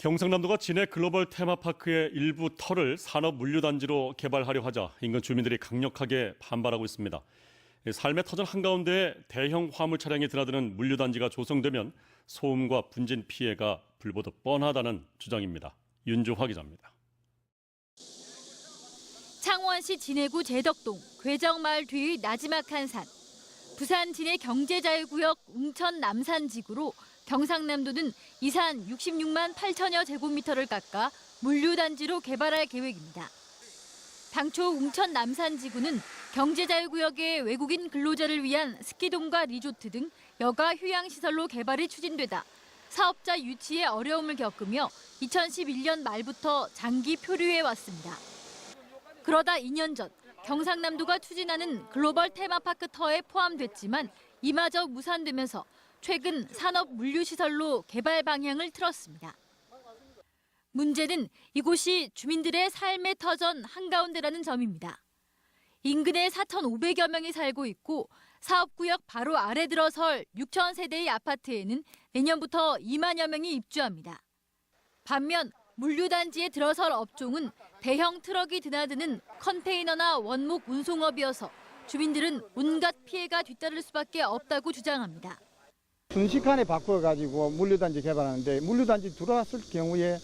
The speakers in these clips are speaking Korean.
경상남도가 진해 글로벌 테마파크의 일부 터를 산업 물류단지로 개발하려 하자 인근 주민들이 강력하게 반발하고 있습니다. 이 삶의 터전 한가운데 대형 화물 차량이 드나드는 물류단지가 조성되면 소음과 분진 피해가 불보듯 뻔하다는 주장입니다. 윤주화 기자입니다. 창원시 진해구 제덕동 괴정마을 뒤의 나지막한 산. 부산 진해 경제자유구역 웅천 남산지구로 경상남도는 이산 66만 8천여 제곱미터를 깎아 물류단지로 개발할 계획입니다. 당초 웅천 남산지구는 경제자유구역의 외국인 근로자를 위한 스키동과 리조트 등 여가 휴양시설로 개발이 추진되다 사업자 유치에 어려움을 겪으며 2011년 말부터 장기 표류해 왔습니다. 그러다 2년 전 경상남도가 추진하는 글로벌 테마파크 터에 포함됐지만 이마저 무산되면서 최근 산업 물류시설로 개발 방향을 틀었습니다. 문제는 이곳이 주민들의 삶의 터전 한가운데라는 점입니다. 인근에 4,500여 명이 살고 있고 사업구역 바로 아래 들어설 6천 세대의 아파트에는 내년부터 2만여 명이 입주합니다. 반면 물류단지에 들어설 업종은 대형 트럭이 드나드는 컨테이너나 원목 운송업이어서 주민들은 온갖 피해가 뒤따를 수밖에 없다고 주장합니다. 순식간에 바꿔가지고 물류단지 개발하는데 물류단지 들어왔을 경우에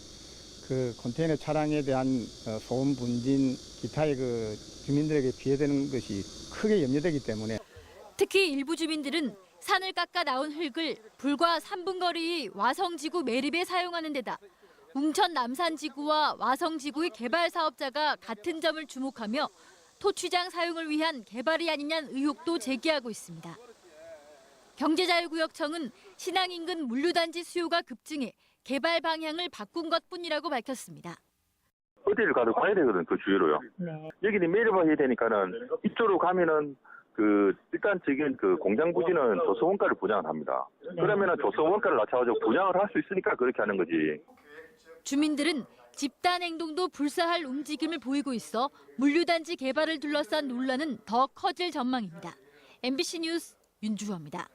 그 컨테이너 차량에 대한 어, 소음 분진 기타의 그 주민들에게 피해되는 것이 크게 염려되기 때문에 특히 일부 주민들은 산을 깎아 나온 흙을 불과 3분 거리의 와성지구 매립에 사용하는 데다 웅천 남산지구와 와성지구의 개발 사업자가 같은 점을 주목하며 토취장 사용을 위한 개발이 아니냐는 의혹도 제기하고 있습니다. 경제자유구역청은 신항 인근 물류단지 수요가 급증해 개발 방향을 바꾼 것뿐이라고 밝혔습니다. 어디를 가도 가야 되거든 그 주위로요. 여기는 매립해야 되니까는 이쪽으로 가면은 그 일단적인 그 공장 부지는 조서 원가를 보장을 합니다. 그러면은 조서 원가를 낮춰가지고 분양을 할 수 있으니까 그렇게 하는 거지. 주민들은 집단 행동도 불사할 움직임을 보이고 있어 물류단지 개발을 둘러싼 논란은 더 커질 전망입니다. MBC 뉴스 윤주호입니다.